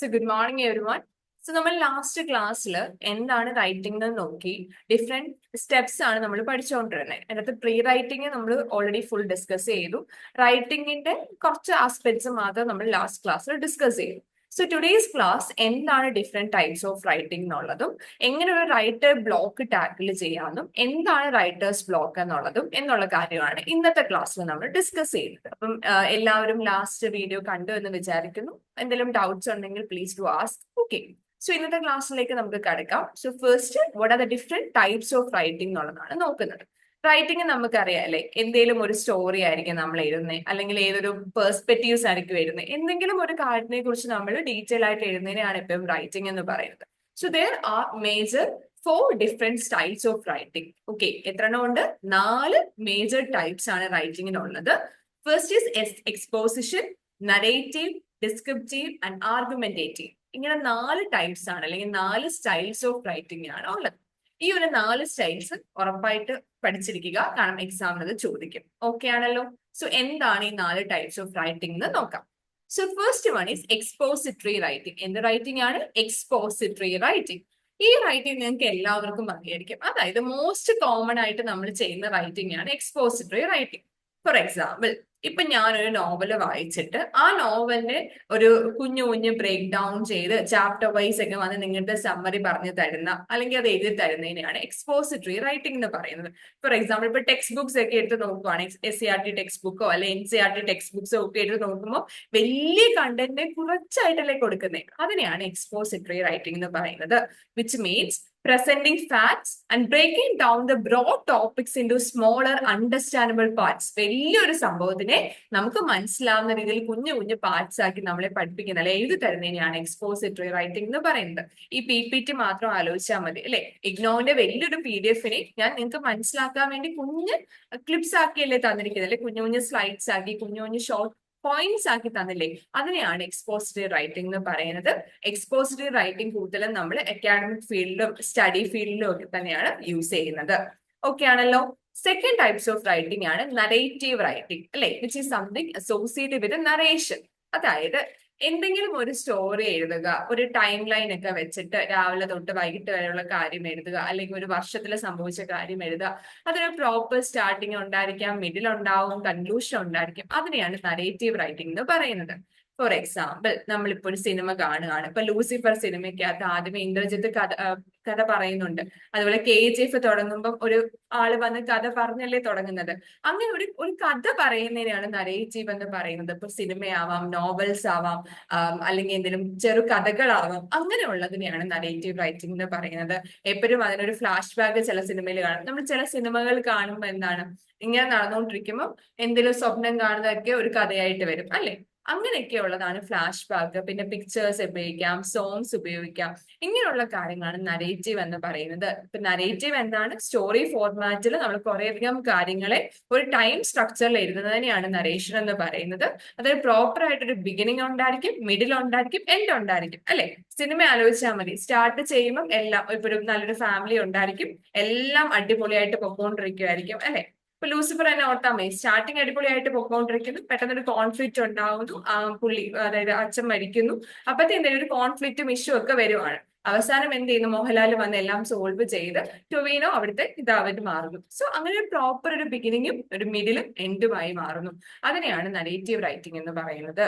So good morning everyone so നമ്മൾ last ക്ലാസ്സിൽ എന്താണ് റൈറ്റിംഗ് എന്ന് നോക്കി ഡിഫറെന്റ് സ്റ്റെപ്സ് ആണ് നമ്മൾ പഠിച്ചുകൊണ്ടിരുന്നത് അതിനകത്ത് പ്രീ റൈറ്റിംഗ് നമ്മൾ ഓൾറെഡി ഫുൾ ഡിസ്കസ് ചെയ്തു റൈറ്റിംഗിന്റെ കുറച്ച് ആസ്പെക്ട്സ് മാത്രം നമ്മൾ ലാസ്റ്റ് ക്ലാസ്സിൽ ഡിസ്കസ് ചെയ്തു. സോ ടുഡേസ് ക്ലാസ് എന്താണ് ഡിഫറെന്റ് ടൈപ്സ് ഓഫ് റൈറ്റിംഗ് എന്നുള്ളതും എങ്ങനെ ഒരു റൈറ്റർ ബ്ലോക്ക് ടാക്കിൾ ചെയ്യാമെന്നും എന്താണ് റൈറ്റേഴ്സ് ബ്ലോക്ക് എന്നുള്ളതും എന്നുള്ള കാര്യമാണ് ഇന്നത്തെ ക്ലാസ്സിൽ നമ്മൾ ഡിസ്കസ് ചെയ്യുന്നത്. അപ്പം എല്ലാവരും ലാസ്റ്റ് വീഡിയോ കണ്ടു എന്ന് വിചാരിക്കുന്നു. എന്തെങ്കിലും ഡൗട്ട്സ് ഉണ്ടെങ്കിൽ please to ask okay so ഇന്നത്തെ ക്ലാസ്സിലേക്ക് നമുക്ക് കിടക്കാം. So first what are the different types of writing എന്നുള്ളതാണ് നോക്കുന്നത്. റൈറ്റിംഗ് നമുക്കറിയാം. അല്ലെ എന്തെങ്കിലും ഒരു സ്റ്റോറി ആയിരിക്കും നമ്മൾ എഴുതുന്നത് അല്ലെങ്കിൽ ഏതൊരു പേഴ്സ്പെക്റ്റീവ്സ് ആയിരിക്കും എഴുതുന്നത് എന്തെങ്കിലും ഒരു കാര്യത്തിനെ കുറിച്ച് നമ്മൾ ഡീറ്റെയിൽ ആയിട്ട് എഴുതുന്നതിനാണ് എപ്പോഴും റൈറ്റിംഗ് എന്ന് പറയുന്നത്. So there are major four different styles of writing okay എത്ര എണ്ണം ഉണ്ട്? നാല് മേജർ ടൈപ്സ് ആണ് റൈറ്റിംഗിനുള്ളത് first is exposition narrative descriptive and argumentative ഇങ്ങനെ നാല് ടൈപ്സ് ആണ്. അല്ലെങ്കിൽ നാല് സ്റ്റൈൽസ് ഓഫ് റൈറ്റിംഗ് ആണ് ഉള്ളത്. ഈ ഒരു നാല് സ്റ്റൈൽസ് ഉറപ്പായിട്ട് പഠിച്ചിരിക്കുക. കാരണം എക്സാമിന് അത് ചോദിക്കും. ഓക്കെ ആണല്ലോ? സോ എന്താണ് ഈ നാല് ടൈപ്സ് ഓഫ് റൈറ്റിംഗ് എന്ന് നോക്കാം. So first one is expository writing എന്ത് റൈറ്റിംഗ് ആണ്? എക്സ്പോസിറ്ററി റൈറ്റിംഗ് ഈ റൈറ്റിംഗ് നിങ്ങൾക്ക് എല്ലാവർക്കും അറിയായിരിക്കും അതായത് മോസ്റ്റ് കോമൺ ആയിട്ട് നമ്മൾ ചെയ്യുന്ന റൈറ്റിംഗ് ആണ് എക്സ്പോസിറ്ററി റൈറ്റിംഗ് ഫോർ എക്സാമ്പിൾ ഇപ്പൊ ഞാനൊരു നോവൽ വായിച്ചിട്ട് ആ നോവലിനെ ഒരു കുഞ്ഞു കുഞ്ഞു ബ്രേക്ക് ഡൗൺ ചെയ്ത് ചാപ്റ്റർ വൈസ് ഒക്കെ വന്ന് നിങ്ങളുടെ സമ്മറി പറഞ്ഞു തരുന്ന അല്ലെങ്കിൽ അത് എഴുതി തരുന്നതിനെയാണ് എക്സ്പോസിറ്ററി റൈറ്റിംഗ് എന്ന് പറയുന്നത്. ഫോർ എക്സാമ്പിൾ ഇപ്പൊ ടെക്സ്റ്റ് ബുക്സ് ഒക്കെ എടുത്ത് നോക്കുവാണെങ്കിൽ S C R T text ബുക്കോ അല്ലെ N C R T text ബുക്സോ ഒക്കെ എടുത്ത് നോക്കുമ്പോൾ വലിയ കണ്ടന്റിനെ കുറച്ചായിട്ടല്ലേ കൊടുക്കുന്നത് അതിനെയാണ് എക്സ്പോസിറ്ററി റൈറ്റിംഗ് എന്ന് പറയുന്നത്. Which means presenting facts and breaking down the broad topics into smaller understandable parts. വലിയൊരു സംഭവത്തിനെ നമുക്ക് മനസ്സിലാവുന്ന രീതിയിൽ കുഞ്ഞു കുഞ്ഞു പാർട്സ് ആക്കി നമ്മളെ പഠിപ്പിക്കുന്ന അല്ലെ എഴുതി തരുന്നതിനെയാണ് എക്സ്പോസിറ്ററി റൈറ്റിംഗ് എന്ന് പറയുന്നത്. ഈ പി പി ടി മാത്രം ആലോചിച്ചാൽ മതി അല്ലെ? ഇഗ്നോന്റെ വലിയൊരു പി ഡി എഫിനെ ഞാൻ നിങ്ങൾക്ക് മനസ്സിലാക്കാൻ വേണ്ടി കുഞ്ഞ് ക്ലിപ്സ് ആക്കിയല്ലേ തന്നിരിക്കുന്നത് അല്ലെ? കുഞ്ഞു കുഞ്ഞു സ്ലൈഡ്സ് ആക്കി കുഞ്ഞു കുഞ്ഞു ഷോർട്ട് പോയിന്റ്സ് ആക്കി തന്നില്ലേ? അതിനെയാണ് എക്സ്പോസിറ്റീവ് റൈറ്റിംഗ് എന്ന് പറയുന്നത്. എക്സ്പോസിറ്റീവ് റൈറ്റിംഗ് കൂടുതലും നമ്മൾ അക്കാഡമിക് ഫീൽഡിലും സ്റ്റഡി ഫീൽഡിലും ഒക്കെ തന്നെയാണ് യൂസ് ചെയ്യുന്നത്. ഓക്കെ ആണല്ലോ? സെക്കൻഡ് ടൈപ്സ് ഓഫ് റൈറ്റിംഗ് ആണ് നറേറ്റീവ് റൈറ്റിംഗ് അല്ലെ? Which is something associated with narration അതായത് എന്തെങ്കിലും ഒരു സ്റ്റോറി എഴുതുക ഒരു ടൈം ലൈൻ ഒക്കെ വെച്ചിട്ട് രാവിലെ തൊട്ട് വൈകിട്ട് വരെയുള്ള കാര്യം എഴുതുക അല്ലെങ്കിൽ ഒരു വർഷത്തിൽ സംഭവിച്ച കാര്യം എഴുതുക. അതൊരു പ്രോപ്പർ സ്റ്റാർട്ടിങ് ഉണ്ടായിരിക്കാം മിഡിൽ ഉണ്ടാവും കൺക്ലൂഷൻ ഉണ്ടായിരിക്കും. അതിനെയാണ് നരേറ്റീവ് റൈറ്റിംഗ് എന്ന് പറയുന്നത്. ഫോർ എക്സാമ്പിൾ നമ്മളിപ്പോ ഒരു സിനിമ കാണുകയാണ്. ഇപ്പൊ ലൂസിഫർ സിനിമയ്ക്കകത്ത് ആദ്യമേ ഇന്ദ്രജിത്ത് കഥ കഥ പറയുന്നുണ്ട്. അതുപോലെ കെ ജി എഫ് തുടങ്ങുമ്പോൾ ഒരു ആൾ വന്ന് കഥ പറഞ്ഞല്ലേ തുടങ്ങുന്നത്. അങ്ങനെ ഒരു ഒരു കഥ പറയുന്നതിനാണ് നരേറ്റീവ് എന്ന് പറയുന്നത്. ഇപ്പൊ സിനിമയാവാം നോവൽസ് ആവാം അല്ലെങ്കിൽ എന്തെങ്കിലും ചെറു കഥകളാവാം. അങ്ങനെയുള്ളതിനെയാണ് നരേറ്റീവ് റൈറ്റിംഗ് എന്ന് പറയുന്നത്. എപ്പോഴും അതിനൊരു ഫ്ലാഷ് ബാക്ക് ചില സിനിമയിൽ കാണും. നമ്മൾ ചില സിനിമകൾ കാണുമ്പോൾ എന്താണ്? ഇങ്ങനെ നടന്നുകൊണ്ടിരിക്കുമ്പോൾ എന്തെങ്കിലും സ്വപ്നം കാണുന്നതൊക്കെ ഒരു കഥയായിട്ട് വരും അല്ലെ? അങ്ങനെയൊക്കെ ഉള്ളതാണ് ഫ്ലാഷ് ബാക്ക് പിന്നെ പിക്ചേഴ്സ് ഉപയോഗിക്കാം സോങ്സ് ഉപയോഗിക്കാം. ഇങ്ങനെയുള്ള കാര്യങ്ങളാണ് നരേറ്റീവ് എന്ന് പറയുന്നത്. ഇപ്പൊ നരേറ്റീവ് എന്താണ്? സ്റ്റോറി ഫോർമാറ്റിൽ നമ്മൾ കുറേയധികം കാര്യങ്ങളെ ഒരു ടൈം സ്ട്രക്ചറിൽ തന്നെയാണ് നരേഷൻ എന്ന് പറയുന്നത്. അതൊരു പ്രോപ്പർ ആയിട്ടൊരു ബിഗിനിങ് ഉണ്ടായിരിക്കും മിഡിൽ ഉണ്ടായിരിക്കും എൻഡ് ഉണ്ടായിരിക്കും അല്ലെ? സിനിമ ആലോചിച്ചാൽ മതി. സ്റ്റാർട്ട് ചെയ്യുമ്പോൾ എല്ലാം ഇപ്പൊ ഒരു നല്ലൊരു ഫാമിലി ഉണ്ടായിരിക്കും എല്ലാം അടിപൊളിയായിട്ട് പൊക്കോണ്ടിരിക്കുമായിരിക്കും അല്ലെ? ഇപ്പൊ ലൂസിഫർ തന്നെ ഓർത്താൽ മതി സ്റ്റാർട്ടിങ് അടിപൊളിയായിട്ട് പൊക്കോണ്ടിരിക്കുന്നു പെട്ടെന്ന് ഒരു കോൺഫ്ലിക്റ്റ് ഉണ്ടാവുന്നു പുള്ളി അതായത് അച്ഛൻ മരിക്കുന്നു. അപ്പത്തെ എന്തെങ്കിലും ഒരു കോൺഫ്ലിക്റ്റും ഇഷ്യൂ ഒക്കെ വരുവാണ്. അവസാനം എന്ത് ചെയ്യുന്നു? മോഹൻലാൽ വന്ന് എല്ലാം സോൾവ് ചെയ്ത് ടൊവീനോ അവിടുത്തെ ഇതാവായിട്ട് മാറുന്നു. സോ അങ്ങനെ ഒരു പ്രോപ്പർ ഒരു ബിഗിനിങ്ങും ഒരു മിഡിലും എൻഡുമായി മാറുന്നു. അതിനെയാണ് നരേറ്റീവ് റൈറ്റിംഗ് എന്ന് പറയുന്നത്.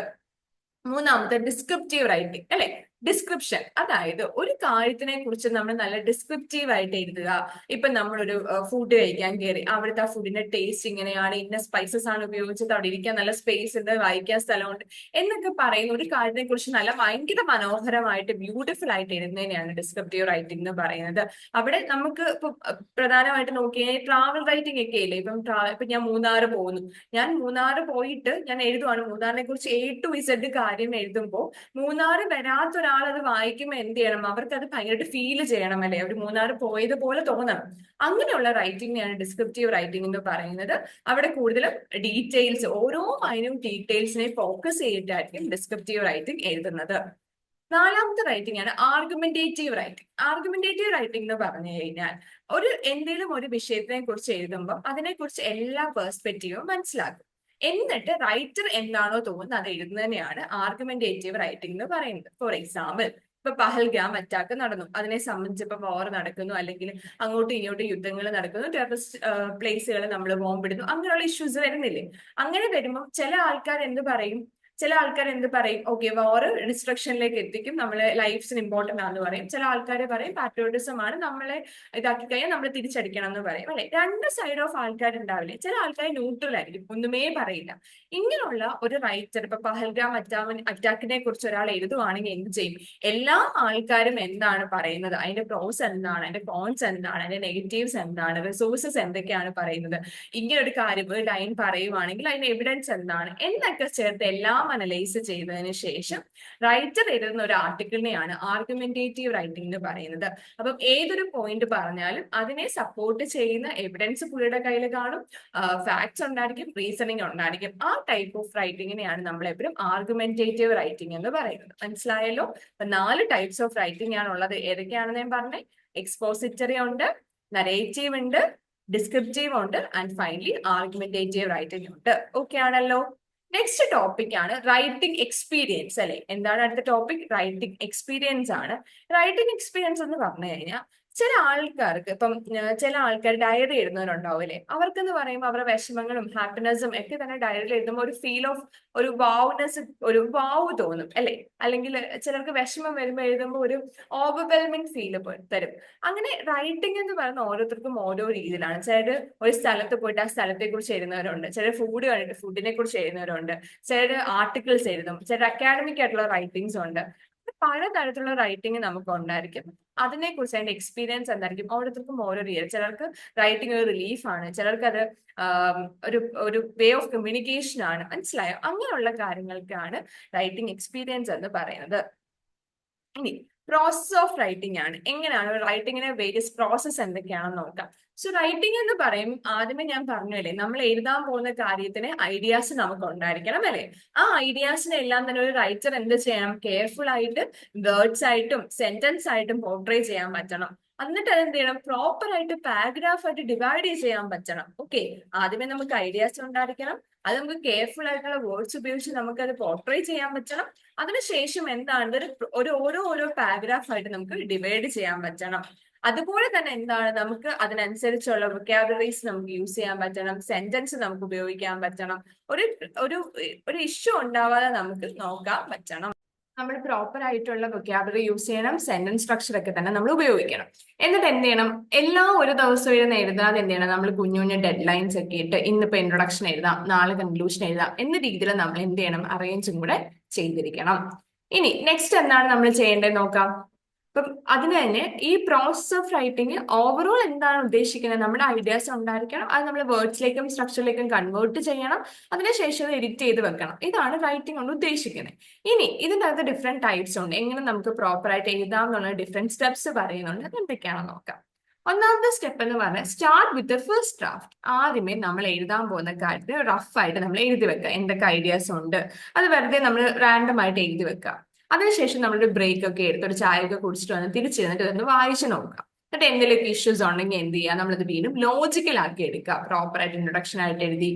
മൂന്നാമത്തെ ഡിസ്ക്രിപ്റ്റീവ് റൈറ്റിംഗ് അല്ലെ? ഡിസ്ക്രിപ്ഷൻ അതായത് ഒരു കാര്യത്തിനെ കുറിച്ച് നമ്മൾ നല്ല ഡിസ്ക്രിപ്റ്റീവ് ആയിട്ട് എഴുതുക. ഇപ്പൊ നമ്മളൊരു ഫുഡ് കഴിക്കാൻ കയറി അവിടുത്തെ ആ ഫുഡിന്റെ ടേസ്റ്റ് ഇങ്ങനെയാണ് ഇന്ന സ്പൈസസ് ആണ് ഉപയോഗിച്ചത് അവിടെ ഇരിക്കാൻ നല്ല സ്പേസ് ഉണ്ട് വായിക്കാൻ സ്ഥലമുണ്ട് എന്നൊക്കെ പറയുന്ന ഒരു കാര്യത്തെ കുറിച്ച് നല്ല ഭയങ്കര മനോഹരമായിട്ട് ബ്യൂട്ടിഫുൾ ആയിട്ട് എഴുതുന്നതിനെയാണ് ഡിസ്ക്രിപ്റ്റീവ് റൈറ്റിംഗ് എന്ന് പറയുന്നത്. അവിടെ നമുക്ക് ഇപ്പൊ പ്രധാനമായിട്ട് നോക്കിയാൽ ട്രാവൽ റൈറ്റിംഗ് ഒക്കെ ഇല്ലേ? ഇപ്പം ഇപ്പൊ ഞാൻ മൂന്നാർ പോകുന്നു. ഞാൻ മൂന്നാർ പോയിട്ട് ഞാൻ എഴുതുവാണ്. മൂന്നാറിനെ കുറിച്ച് എ ടു ഇസഡ് കാര്യം എഴുതുമ്പോൾ മൂന്നാർ വരാത്ത ഒരാൾ അത് വായിക്കുമ്പോൾ എന്ത് ചെയ്യണം? അവർക്ക് അത് ഭയങ്കരമായിട്ട് ഫീൽ ചെയ്യണം അല്ലെ അവർ പോയത് പോലെ തോന്നണം. അങ്ങനെയുള്ള റൈറ്റിംഗിനെയാണ് ഡിസ്ക്രിപ്റ്റീവ് റൈറ്റിംഗ് എന്ന് പറയുന്നത്. അവിടെ കൂടുതലും ഡീറ്റെയിൽസ് ഓരോ അതിനും ഡീറ്റെയിൽസിനെ ഫോക്കസ് ചെയ്തിട്ടായിരിക്കും ഡിസ്ക്രിപ്റ്റീവ് റൈറ്റിംഗ് എഴുതുന്നത്. നാലാമത്തെ റൈറ്റിംഗ് ആണ് ആർഗ്യുമെന്റേറ്റീവ് റൈറ്റിംഗ് ആർഗ്യുമെന്റേറ്റീവ് റൈറ്റിംഗ് എന്ന് പറഞ്ഞു കഴിഞ്ഞാൽ ഒരു എന്തെങ്കിലും ഒരു വിഷയത്തിനെ കുറിച്ച് എഴുതുമ്പോൾ അതിനെക്കുറിച്ച് എല്ലാ പേഴ്സ്പെക്റ്റീവും മനസ്സിലാക്കും. എന്നിട്ട് റൈറ്റർ എന്താണോ തോന്നുന്നത് അത് എഴുതുന്നതിനെയാണ് ആർഗ്യുമെന്റേറ്റീവ് റൈറ്റിംഗ് എന്ന് പറയുന്നത്. ഫോർ എക്സാമ്പിൾ ഇപ്പൊ പഹൽഗാം അറ്റാക്ക് നടന്നു. അതിനെ സംബന്ധിച്ച് ഇപ്പൊ വാർ നടക്കുന്നു. അല്ലെങ്കിൽ അങ്ങോട്ടും ഇങ്ങോട്ടും യുദ്ധങ്ങൾ നടക്കുന്നു. ടെററിസ്റ്റ് പ്ലേസുകൾ നമ്മൾ ബോംബിടുന്നു. അങ്ങനെയുള്ള ഇഷ്യൂസ് വരുന്നില്ലേ? അങ്ങനെ വരുമ്പോൾ ചില ആൾക്കാർ എന്ത് പറയും? ചില ആൾക്കാർ എന്ത് പറയും? ഓക്കെ വാർ ഡിസ്ട്രക്ഷനിലേക്ക് എത്തിക്കും. നമ്മളെ ലൈഫ്സിന് ഇമ്പോർട്ടന്റ് ആണെന്ന് പറയും. ചില ആൾക്കാർ പറയും പാട്രിയോട്ടിസം ആണ്. നമ്മളെ ഇതാക്കി കഴിഞ്ഞാൽ നമ്മൾ തിരിച്ചടിക്കണം എന്ന് പറയും. അല്ലെ? രണ്ട് സൈഡ് ഓഫ് ആൾക്കാർ ഉണ്ടാവില്ലേ? ചില ആൾക്കാർ ന്യൂട്രൽ ആയിരിക്കും. ഒന്നുമേ പറയില്ല. ഇങ്ങനെയുള്ള ഒരു റൈറ്റർ ഇപ്പൊ പഹൽഗ്രാം അറ്റാമൻ അറ്റാക്കിനെ കുറിച്ച് ഒരാൾ എഴുതുവാണെങ്കിൽ എന്ത് ചെയ്യും? എല്ലാ ആൾക്കാരും എന്താണ് പറയുന്നത്? അതിന്റെ പ്രോസ് എന്താണ്? അതിന്റെ കോൺസ് എന്താണ്? അതിന്റെ നെഗറ്റീവ്സ് എന്താണ്? റിസോഴ്സസ് എന്തൊക്കെയാണ് പറയുന്നത്? ഇങ്ങനെ ഒരു കാര്യം ഒരു ലൈൻ പറയുവാണെങ്കിൽ അതിന് എവിഡൻസ് എന്താണ്? എന്നൊക്കെ ചേർത്ത് എല്ലാം അനലൈസ് ചെയ്തതിന് ശേഷം റൈറ്റർ എഴുതുന്ന ഒരു ആർട്ടിക്കിളിനെയാണ് ആർഗ്യുമെന്റേറ്റീവ് റൈറ്റിംഗ് എന്ന് പറയുന്നത്. അപ്പം ഏതൊരു പോയിന്റ് പറഞ്ഞാലും അതിനെ സപ്പോർട്ട് ചെയ്യുന്ന എവിഡൻസ് പുള്ളിയുടെ കയ്യിൽ കാണും. ഫാക്ട്സ് ഉണ്ടായിരിക്കും റീസണിങ് ഉണ്ടായിരിക്കും. ആ ടൈപ്പ് ഓഫ് റൈറ്റിങ്ങിനെയാണ് നമ്മൾ എപ്പോഴും ആർഗ്യുമെന്റേറ്റീവ് റൈറ്റിംഗ് എന്ന് പറയുന്നത്. മനസ്സിലായല്ലോ? അപ്പൊ നാല് ടൈപ്സ് ഓഫ് റൈറ്റിംഗ് ആണ് ഉള്ളത്. ഏതൊക്കെയാണെന്ന് ഞാൻ പറഞ്ഞേ? എക്സ്പോസിറ്ററി ഉണ്ട് നരേറ്റീവ് ഉണ്ട് ഡിസ്ക്രിപ്റ്റീവ് ഉണ്ട് ആൻഡ് ഫൈനലി ആർഗ്യുമെന്റേറ്റീവ് റൈറ്റിംഗ് ഉണ്ട്. ഓക്കെ ആണല്ലോ? നെക്സ്റ്റ് ടോപ്പിക് ആണ് റൈറ്റിംഗ് എക്സ്പീരിയൻസ് അല്ലെ? എന്താണ് അടുത്ത ടോപ്പിക് റൈറ്റിംഗ് എക്സ്പീരിയൻസ് ആണ്. റൈറ്റിംഗ് എക്സ്പീരിയൻസ് എന്ന് പറഞ്ഞു കഴിഞ്ഞാൽ ചില ആൾക്കാർക്ക് ഇപ്പം ചില ആൾക്കാർ ഡയറി എഴുതുന്നവരുണ്ടാവില്ലേ? അവർക്കെന്ന് പറയുമ്പോൾ അവരുടെ വിഷമങ്ങളും ഹാപ്പിനെസ്സും ഒക്കെ തന്നെ ഡയറിയിൽ എഴുതുമ്പോൾ ഒരു ഫീൽ ഓഫ് ഒരു വാവ്നെസ് ഒരു വാവ് തോന്നും അല്ലെ? അല്ലെങ്കിൽ ചിലർക്ക് വിഷമം വരുമ്പോൾ എഴുതുമ്പോൾ ഒരു ഓവർവെൽമിങ് ഫീൽ തരും. അങ്ങനെ റൈറ്റിംഗ് എന്ന് പറയുന്ന ഓരോരുത്തർക്കും ഓരോ രീതിയിലാണ്. ചിലർ ഒരു സ്ഥലത്ത് പോയിട്ട് ആ സ്ഥലത്തെ കുറിച്ച് എഴുതുന്നവരുണ്ട്. ചിലർ ഫുഡ് കണ്ടിട്ട് ഫുഡിനെ കുറിച്ച് എഴുതുന്നവരുണ്ട്. ചിലർ ആർട്ടിക്കിൾസ് എഴുതും. ചിലർ അക്കാഡമിക് ആയിട്ടുള്ള റൈറ്റിംഗ്സ് ഉണ്ട്. പലതരത്തിലുള്ള റൈറ്റിംഗ് നമുക്ക് ഉണ്ടായിരിക്കും അതിനെ കുറിച്ച് അതിന്റെ എക്സ്പീരിയൻസ് എന്തായിരിക്കും? ഓരോരുത്തർക്കും ഓരോ റിയൽ ചിലർക്ക് റൈറ്റിംഗ് ഒരു റിലീഫ് ആണ്. ചിലർക്ക് അത് ഒരു ഒരു വേ ഓഫ് കമ്മ്യൂണിക്കേഷൻ ആണ്. മനസ്സിലായോ? അങ്ങനെയുള്ള കാര്യങ്ങൾക്കാണ് റൈറ്റിംഗ് എക്സ്പീരിയൻസ് എന്ന് പറയുന്നത്. ഇനി പ്രോസസ് ഓഫ് റൈറ്റിംഗ് ആണ്. എങ്ങനെയാണ് റൈറ്റിങ്ങിന് വേരിയസ് പ്രോസസ് എന്തൊക്കെയാണെന്ന് നോക്കാം. സോ റൈറ്റിംഗ് എന്ന് പറയും ആദ്യമേ ഞാൻ പറഞ്ഞല്ലേ നമ്മൾ എഴുതാൻ പോകുന്ന കാര്യത്തിന് ഐഡിയാസ് നമുക്ക് ഉണ്ടായിരിക്കണം അല്ലേ? ആ ഐഡിയാസിനെ എല്ലാം തന്നെ ഒരു റൈറ്റർ എന്ത് ചെയ്യണം? കെയർഫുൾ ആയിട്ട് വേർഡ്സ് ആയിട്ടും സെന്റൻസ് ആയിട്ടും പോർട്രേ ചെയ്യാൻ പറ്റണം. എന്നിട്ട് അതെന്ത് ചെയ്യണം? പ്രോപ്പർ ആയിട്ട് പാരഗ്രാഫ് ആയിട്ട് ഡിവൈഡ് ചെയ്യാൻ പറ്റണം. ഓക്കെ ആദ്യമേ നമുക്ക് ഐഡിയാസ് ഉണ്ടായിരിക്കണം. അത് നമുക്ക് കെയർഫുൾ ആയിട്ടുള്ള വേർഡ്സ് ഉപയോഗിച്ച് നമുക്ക് അത് പോർട്രേ ചെയ്യാൻ പറ്റണം. അതിനുശേഷം എന്താണ്? ഒരു ഓരോ ഓരോ പാരഗ്രാഫ് ആയിട്ട് നമുക്ക് ഡിവൈഡ് ചെയ്യാൻ പറ്റണം. അതുപോലെ തന്നെ എന്താണ്? നമുക്ക് അതിനനുസരിച്ചുള്ള വൊക്കാബുലറീസ് നമുക്ക് യൂസ് ചെയ്യാൻ പറ്റണം. സെന്റൻസ് നമുക്ക് ഉപയോഗിക്കാൻ പറ്റണം. ഒരു ഒരു ഒരു ഇഷ്യൂ ഉണ്ടാവാതെ നമുക്ക് നോക്കാൻ പറ്റണം. നമ്മൾ പ്രോപ്പർ ആയിട്ടുള്ള വൊക്കാബുലറി യൂസ് ചെയ്യണം സെന്റൻസ് സ്ട്രക്ചർ ഒക്കെ തന്നെ നമ്മൾ ഉപയോഗിക്കണം. എന്നിട്ട് എന്ത് ചെയ്യണം? എല്ലാ ഒരു ദിവസം ഇരുന്ന് എഴുതാതെ എന്ത് ചെയ്യണം? നമ്മൾ കുഞ്ഞു കുഞ്ഞു ഡെഡ് ലൈൻസ് ഒക്കെ ഇട്ട് ഇന്നിപ്പോ ഇൻട്രൊഡക്ഷൻ എഴുതാം നാളെ കൺക്ലൂഷൻ എഴുതാം എന്ന രീതിയിൽ നമ്മൾ എന്ത് ചെയ്യണം? അറേഞ്ചും കൂടെ ചെയ്തിരിക്കണം. ഇനി നെക്സ്റ്റ് എന്താണ് നമ്മൾ ചെയ്യേണ്ടത് നോക്കാം. അപ്പം അതിന് തന്നെ ഈ പ്രോസസ് ഓഫ് റൈറ്റിംഗ് ഓവറോൾ എന്താണ് ഉദ്ദേശിക്കുന്നത്? നമ്മുടെ ഐഡിയാസ് ഉണ്ടായിരിക്കണം. അത് നമ്മൾ വേർഡ്സിലേക്കും സ്ട്രക്ചറിലേക്കും കൺവേർട്ട് ചെയ്യണം. അതിനുശേഷം അത് എഡിറ്റ് ചെയ്ത് വെക്കണം. ഇതാണ് റൈറ്റിംഗ് കൊണ്ട് ഉദ്ദേശിക്കുന്നത്. ഇനി ഇതിന്റെ അകത്ത് ഡിഫറെന്റ് ടൈപ്സ് ഉണ്ട്. എങ്ങനെ നമുക്ക് പ്രോപ്പർ ആയിട്ട് എഴുതാം എന്നുള്ള ഡിഫറെന്റ് സ്റ്റെപ്സ് പറയുന്നുണ്ട്. എന്തൊക്കെയാണെന്ന് നോക്കാം. ഒന്നാമത്തെ സ്റ്റെപ്പ് എന്ന് പറഞ്ഞാൽ start with the first draft ആദ്യമേ നമ്മൾ എഴുതാൻ പോകുന്ന കാര്യത്തിൽ റഫ് ആയിട്ട് നമ്മൾ എഴുതി വെക്കുക. എന്തൊക്കെ ഐഡിയാസ് ഉണ്ട്. അത് വെറുതെ നമ്മൾ റാൻഡം ആയിട്ട് എഴുതി വെക്കുക. അതിനുശേഷം നമ്മളൊരു ബ്രേക്ക് ഒക്കെ എടുത്ത് ഒരു ചായ ഒക്കെ കുടിച്ചിട്ട് വന്ന് തിരിച്ചു ചെന്നിട്ട് ഒന്ന് വായിച്ചു നോക്കാം. എന്നിട്ട് എന്തെങ്കിലുമൊക്കെ ഇഷ്യൂസ് ഉണ്ടെങ്കിൽ എന്ത് ചെയ്യുക നമ്മളത് വീണ്ടും ലോജിക്കൽ ആക്കി എടുക്കുക പ്രോപ്പർ ആയിട്ട് ഇൻട്രൊഡക്ഷൻ ആയിട്ട് എഴുതി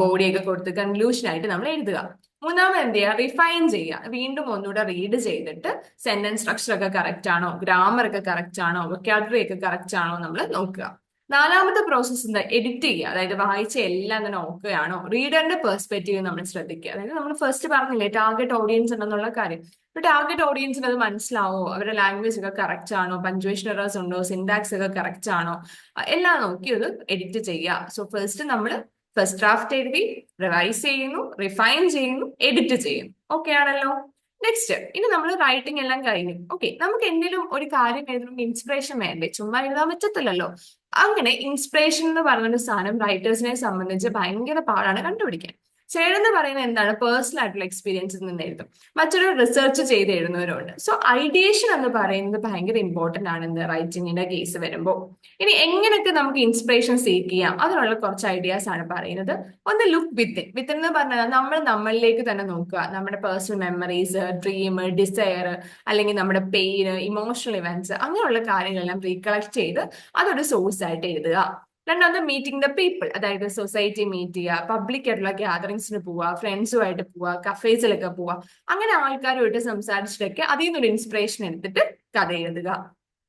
ബോഡി ഒക്കെ കൊടുത്ത് കൺക്ലൂഷൻ ആയിട്ട് നമ്മൾ എഴുതുക. മൂന്നാമത് എന്ത് ചെയ്യുക? റിഫൈൻ ചെയ്യുക. വീണ്ടും ഒന്നുകൂടെ റീഡ് ചെയ്തിട്ട് സെന്റൻസ് സ്ട്രക്ചർ ഒക്കെ കറക്റ്റ് ആണോ? ഗ്രാമർ ഒക്കെ കറക്റ്റ് ആണോ? വൊക്കാബുലറി ഒക്കെ കറക്റ്റ് ആണോ നമ്മൾ നോക്കുക. നാലാമത്തെ പ്രോസസ്സ് എന്താ? എഡിറ്റ് ചെയ്യുക. അതായത് വായിച്ച എല്ലാം തന്നെ നോക്കുകയാണോ റീഡറിന്റെ പെർസ്പെക്റ്റീവ് നമ്മൾ ശ്രദ്ധിക്കുക. അതായത് നമ്മൾ ഫസ്റ്റ് പറഞ്ഞില്ലേ ടാർഗറ്റ് ഓഡിയൻസ് ഉണ്ടെന്നുള്ള കാര്യം. ഇപ്പൊ ടാർഗറ്റ് ഓഡിയൻസിന് അത് മനസ്സിലാവോ? അവരുടെ ലാംഗ്വേജ് ഒക്കെ കറക്റ്റ് ആണോ? പഞ്ച്വേഷൻ എറേഴ്സ് ഉണ്ടോ? സിൻടാക്സ് ഒക്കെ കറക്റ്റ് ആണോ? എല്ലാം നോക്കി അത് എഡിറ്റ് ചെയ്യുക. സോ ഫസ്റ്റ് നമ്മൾ ഫസ്റ്റ് ഡ്രാഫ്റ്റ് എഴുതി റിവൈസ് ചെയ്യുന്നു റിഫൈൻ ചെയ്യുന്നു എഡിറ്റ് ചെയ്യുന്നു. ഓക്കെ ആണല്ലോ? നെക്സ്റ്റ് ഇനി നമ്മൾ റൈറ്റിംഗ് എല്ലാം കഴിഞ്ഞു. ഓക്കെ നമുക്ക് എന്തെങ്കിലും ഒരു കാര്യം എഴുതണമെങ്കിൽ ഇൻസ്പിറേഷൻ വേണ്ടേ? ചുമ്മാ എഴുതാൻ പറ്റത്തില്ലല്ലോ? അങ്ങനെ ഇൻസ്പിറേഷൻ എന്ന് പറഞ്ഞൊരു സാധനം റൈറ്റേഴ്സിനെ സംബന്ധിച്ച് ഭയങ്കര പാടാണ് കണ്ടുപിടിക്കാൻ. ചിലരെന്ന് പറയുന്നത് എന്താണ്? പേഴ്സണൽ ആയിട്ടുള്ള എക്സ്പീരിയൻസിൽ നിന്ന് എഴുതും മറ്റൊരു റിസർച്ച് ചെയ്ത് എഴുതുന്നവരുണ്ട്. സോ ഐഡിയേഷൻ എന്ന് പറയുന്നത് ഭയങ്കര ഇമ്പോർട്ടന്റ് ആണ് എന്ത് റൈറ്റിങ്ങിന്റെ കേസ് വരുമ്പോൾ ഇനി എങ്ങനെയൊക്കെ നമുക്ക് ഇൻസ്പിറേഷൻ സീക്ക് ചെയ്യാം? അതിനുള്ള കുറച്ച് ഐഡിയാസ് ആണ് പറയുന്നത്. ഒന്ന് ലുക്ക് വിത്തിൻ വിത്തിൻ എന്ന് പറഞ്ഞാൽ നമ്മൾ നമ്മളിലേക്ക് തന്നെ നോക്കുക. നമ്മുടെ പേഴ്സണൽ മെമ്മറീസ് ഡ്രീം ഡിസയർ അല്ലെങ്കിൽ നമ്മുടെ പെയിന് ഇമോഷണൽ ഇവന്റ്സ് അങ്ങനെയുള്ള കാര്യങ്ങളെല്ലാം റീകളക്ട് ചെയ്ത് അതൊരു സോഴ്സ് ആയിട്ട് എഴുതുക. രണ്ടാമത് മീറ്റിംഗ് ദ പീപ്പിൾ അതായത് സൊസൈറ്റി മീറ്റ് ചെയ്യുക പബ്ലിക് ആയിട്ടുള്ള ഗ്യാതറിങ്സിന് പോവുക ഫ്രണ്ട്സുമായിട്ട് പോവുക കഫേസിലൊക്കെ പോവുക അങ്ങനെ ആൾക്കാരുമായിട്ട് സംസാരിച്ചിട്ടൊക്കെ അതിൽ നിന്നൊരു ഇൻസ്പിറേഷൻ എടുത്തിട്ട് കഥ എഴുതുക.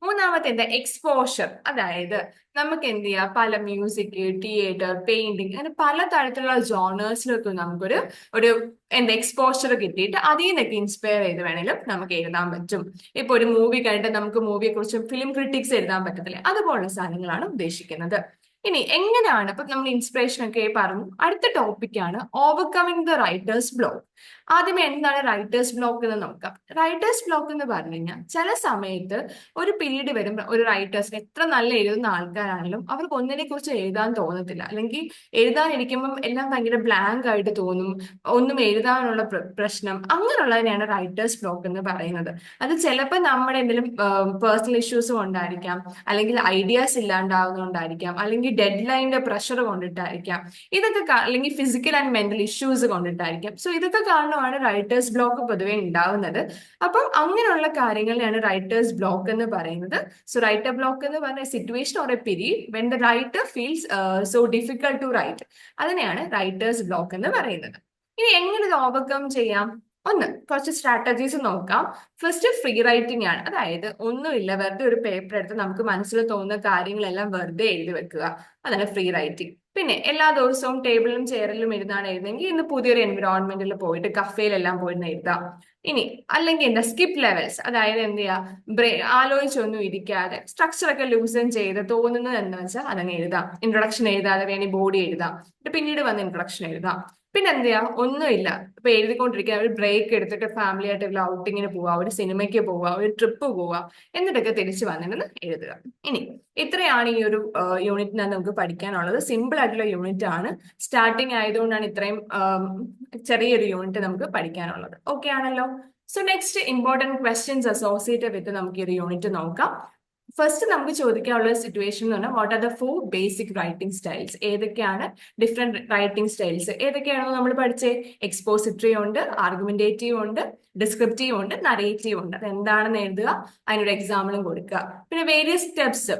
മൂന്നാമത്തെ എന്താ എക്സ്പോഷർ അതായത് നമുക്ക് എന്ത് ചെയ്യാം? പല മ്യൂസിക് തിയേറ്റർ പെയിന്റിങ് അങ്ങനെ പല തരത്തിലുള്ള ജോണേഴ്സിലൊക്കെ നമുക്കൊരു ഒരു എന്താ എക്സ്പോഷർ കിട്ടിയിട്ട് അതിൽ നിന്നൊക്കെ ഇൻസ്പയർ ചെയ്ത് വേണേലും നമുക്ക് എഴുതാൻ പറ്റും. ഇപ്പൊ ഒരു മൂവി കണ്ടിട്ട് നമുക്ക് മൂവിയെ കുറിച്ചും ഫിലിം ക്രിറ്റിക്സ് എഴുതാൻ പറ്റത്തില്ലേ. അതുപോലുള്ള സാധനങ്ങളാണ് ഉദ്ദേശിക്കുന്നത്. ഇനി എങ്ങനെയാണ് ഇപ്പൊ നമ്മൾ ഇൻസ്പിറേഷൻ ഒക്കെ പറഞ്ഞു അടുത്ത ടോപ്പിക്കാണ് ഓവർകമ്മിങ് ദ റൈറ്റേഴ്സ് ബ്ലോക്ക് ആദ്യമേ എന്താണ് റൈറ്റേഴ്സ് ബ്ലോക്ക് എന്ന് നോക്കാം. റൈറ്റേഴ്സ് ബ്ലോക്ക് എന്ന് പറഞ്ഞു കഴിഞ്ഞാൽ ചില സമയത്ത് ഒരു പീരീഡ് വരുമ്പോൾ ഒരു റൈറ്റേഴ്സിന് എത്ര നല്ല എഴുതുന്ന ആൾക്കാരാണെങ്കിലും അവർക്ക് ഒന്നിനെ കുറിച്ച് എഴുതാൻ തോന്നത്തില്ല. അല്ലെങ്കിൽ എഴുതാനിരിക്കുമ്പം എല്ലാം ഭയങ്കര ബ്ലാങ്ക് ആയിട്ട് തോന്നും ഒന്നും എഴുതാനുള്ള പ്ര- പ്രശ്നം അങ്ങനെയുള്ളതിനെയാണ് റൈറ്റേഴ്സ് ബ്ലോക്ക് എന്ന് പറയുന്നത്. അത് ചിലപ്പോൾ നമ്മുടെ എന്തെങ്കിലും പേഴ്സണൽ ഇഷ്യൂസ് കൊണ്ടായിരിക്കാം അല്ലെങ്കിൽ ഐഡിയാസ് ഇല്ലാണ്ടാവുന്നതുകൊണ്ടായിരിക്കാം അല്ലെങ്കിൽ ഡെഡ് ലൈനിന്റെ പ്രഷർ കൊണ്ടിട്ടായിരിക്കാം. ഇതൊക്കെ അല്ലെങ്കിൽ ഫിസിക്കൽ ആൻഡ് മെന്റൽ ഇഷ്യൂസ് കൊണ്ടിട്ടായിരിക്കാം. സോ ഇതൊക്കെ കാരണമാണ് റൈറ്റേഴ്സ് ബ്ലോക്ക് പൊതുവെ ഉണ്ടാവുന്നത് അപ്പം അങ്ങനെയുള്ള കാര്യങ്ങളെയാണ് റൈറ്റേഴ്സ് ബ്ലോക്ക് എന്ന് പറയുന്നത്. സോ റൈറ്റർ ബ്ലോക്ക് എന്ന് പറഞ്ഞ situation or a period when the writer feels so difficult to write അതിനെയാണ് റൈറ്റേഴ്സ് ബ്ലോക്ക് എന്ന് പറയുന്നത്. ഇനി എങ്ങനെ ഇത് ഓവർകം ചെയ്യാം? ഒന്ന് കുറച്ച് സ്ട്രാറ്റജീസ് നോക്കാം. ഫസ്റ്റ് ഫ്രീ റൈറ്റിംഗ് ആണ്. അതായത് ഒന്നുമില്ല വെറുതെ ഒരു പേപ്പർ എടുത്ത് നമുക്ക് മനസ്സിൽ തോന്നുന്ന കാര്യങ്ങളെല്ലാം വെറുതെ എഴുതി വെക്കുക. അതാണ് ഫ്രീ റൈറ്റിംഗ് പിന്നെ എല്ലാ ദിവസവും ടേബിളിലും ചെയറിലും ഇരുന്നാണ് എഴുതുന്നെങ്കിൽ ഇന്ന് പുതിയൊരു എൻവിറോൺമെന്റിൽ പോയിട്ട് കഫേയിലെല്ലാം പോയിരുന്ന് എഴുതാം. ഇനി അല്ലെങ്കിൽ എന്താ സ്കിപ്പ് ലെവൽസ് അതായത് എന്ത് ചെയ്യാ? ബ്രേ ആലോചിച്ചൊന്നും ഇരിക്കാതെ സ്ട്രക്ചർ ഒക്കെ ലൂസൺ ചെയ്ത് തോന്നുന്നത് എന്ന് വെച്ചാൽ അതങ്ങ് എഴുതാം. ഇൻട്രൊഡക്ഷൻ എഴുതാതെ വേണി ബോഡി എഴുതാം. പിന്നീട് വന്ന് ഇൻട്രൊഡക്ഷൻ എഴുതാം. പിന്നെ എന്ത് ഒന്നുമില്ല. ഇപ്പൊ എഴുതിക്കൊണ്ടിരിക്കുക ഒരു ബ്രേക്ക് എടുത്തിട്ട് ഫാമിലി ആയിട്ട് ഒരു ഔട്ടിങ്ങിന് പോവുക ഒരു സിനിമയ്ക്ക് പോവുക ഒരു ട്രിപ്പ് പോവുക എന്നിട്ടൊക്കെ തിരിച്ചു വന്നിരുന്ന് എഴുതുക. ഇനി ഇത്രയാണ് ഈ ഒരു യൂണിറ്റിനകത്ത് നമുക്ക് പഠിക്കാനുള്ളത്. സിമ്പിൾ ആയിട്ടുള്ള യൂണിറ്റ് ആണ് സ്റ്റാർട്ടിങ് ആയതുകൊണ്ടാണ് ഇത്രയും ചെറിയൊരു യൂണിറ്റ് നമുക്ക് പഠിക്കാനുള്ളത്. ഓക്കെ ആണല്ലോ? So next important questions associated with നമുക്ക് ഈ ഒരു യൂണിറ്റ് നോക്കാം. ഫസ്റ്റ് നമുക്ക് ചോദിക്കാനുള്ള സിറ്റുവേഷൻ എന്ന് പറഞ്ഞാൽ what are the four basic writing styles ഏതൊക്കെയാണ് ഡിഫറെന്റ് റൈറ്റിംഗ് സ്റ്റൈൽസ് ഏതൊക്കെയാണോ നമ്മൾ പഠിച്ചേ? എക്സ്പോസിറ്ററി ഉണ്ട് ആർഗ്യുമെന്റേറ്റീവ് ഉണ്ട് ഡിസ്ക്രിപ്റ്റീവ് ഉണ്ട് നറേറ്റീവ് ഉണ്ട്. അത് എന്താണെന്ന് എഴുതുക? അതിനൊരു എക്സാമ്പിളും കൊടുക്കുക. പിന്നെ വേരിയസ് സ്റ്റെപ്സ്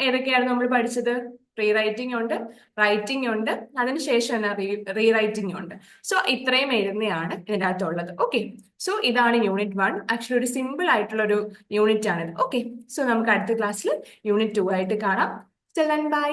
ഏതൊക്കെയാണ് നമ്മൾ പഠിച്ചത്? റീ റൈറ്റിംഗ് ഉണ്ട് റൈറ്റിംഗ് ഉണ്ട് അതിനുശേഷം എന്നാ റീ റീ റൈറ്റിംഗ് ഉണ്ട്. സോ ഇത്രയും എഴുതുന്നതാണ് ഇതിന്റെ അകത്തുള്ളത് ഓക്കെ സോ ഇതാണ് യൂണിറ്റ് വൺ ആക്ച്വലി ഒരു സിമ്പിൾ ആയിട്ടുള്ള ഒരു യൂണിറ്റ് ആണിത്. ഓക്കെ സോ നമുക്ക് അടുത്ത ക്ലാസ്സിൽ യൂണിറ്റ് ടു ആയിട്ട് കാണാം. ബൈ